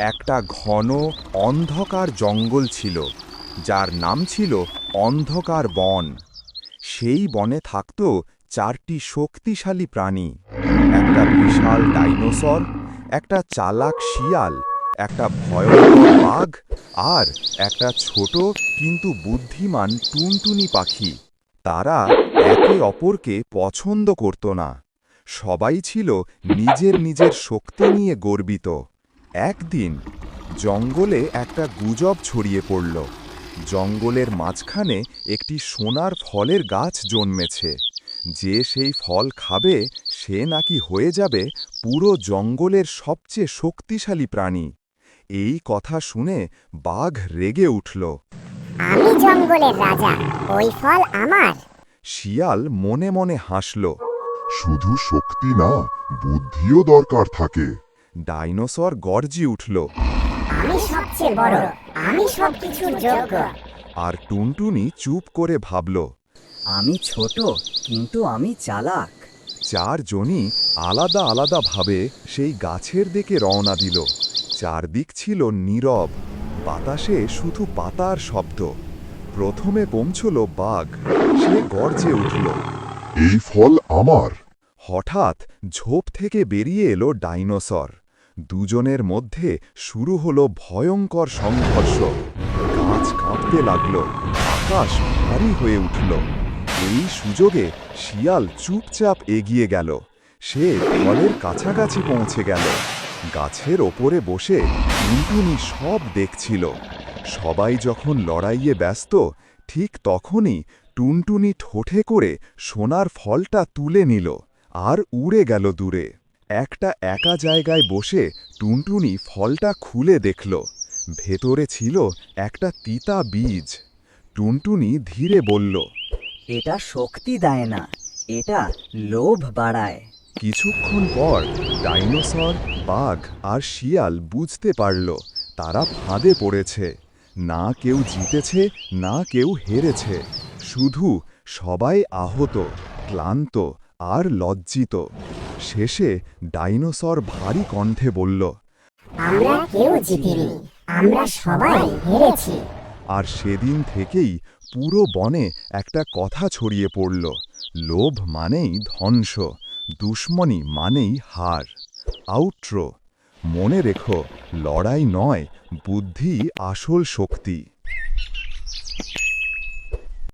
একটা ঘন অন্ধকার জঙ্গল ছিল, যার নাম ছিল অন্ধকার বন। সেই বনে থাকত চারটি শক্তিশালী প্রাণী, একটা বিশাল ডাইনোসর, একটা চালাক শিয়াল, একটা ভয়ঙ্কর বাঘ আর একটা ছোট কিন্তু বুদ্ধিমান টুনটুনি পাখি। তারা একে অপরকে পছন্দ করত না। সবাই ছিল নিজের নিজের শক্তি নিয়ে গর্বিত। একদিন জঙ্গলে একটা গুজব ছড়িয়ে পড়ল। জঙ্গলের মাঝখানে একটি সোনার ফলের গাছ জন্মেছে। যে সেই ফল খাবে সে নাকি হয়ে যাবে পুরো জঙ্গলের সবচেয়ে শক্তিশালী প্রাণী। এই কথা শুনে বাঘ রেগে উঠল। আমি জঙ্গলের রাজা ওই ফল আমার। শিয়াল মনে মনে হাসল। শুধু শক্তি না বুদ্ধিও দরকার থাকে। ডাইনোসর গর্জি উঠল। আমি সবচেয়ে বড় আমি সবকিছুর যোগ্য। আর টুনটুনি চুপ করে ভাবল আমি ছোট কিন্তু আমি চালাক। চারজনই আলাদা আলাদাভাবে সেই গাছের দিকে রওনা দিল। চারদিক ছিল নীরব বাতাসে শুধু পাতার শব্দ। প্রথমে পৌঁছল বাঘ সে গর্জে উঠল এই ফল আমার। হঠাৎ ঝোপ থেকে বেরিয়ে এলো ডাইনোসর। দুজনের মধ্যে শুরু হলো ভয়ঙ্কর সংঘর্ষ। গাছ কাঁপতে লাগল, আকাশ ভারী হয়ে উঠল। এই সুযোগে শিয়াল চুপচাপ এগিয়ে গেল। সে ফলের কাছাকাছি পৌঁছে গেল। গাছের ওপরে বসে টুনটুনি সব দেখছিল। সবাই যখন লড়াইয়ে ব্যস্ত, ঠিক তখনই টুনটুনি ঠোঁটে করে সোনার ফলটা তুলে নিল আর উড়ে গেল দূরে। একটা একা জায়গায় বসে টুনটুনি ফলটা খুলে দেখল। ভেতরে ছিল একটা তিতা বীজ। টুনটুনি ধীরে বলল এটা শক্তি দেয় না এটা লোভ বাড়ায়। কিছুক্ষণ পর ডাইনোসর বাঘ আর শিয়াল বুঝতে পারল তারা ফাঁদে পড়েছে। না কেউ জিতেছে না কেউ হেরেছে। শুধু সবাই আহত ক্লান্ত আর লজ্জিত। শেষে ডাইনোসর ভারী কণ্ঠে বলল আমরা কেউ জিতিনি আমরা সবাই হেরেছি। আর সেদিন থেকেই পুরো বনে একটা কথা ছড়িয়ে পড়ল লোভ মানেই ধ্বংস দুশ্মনী মানেই হার। আউট্রো মনে রেখো লড়াই নয় বুদ্ধি আসল শক্তি।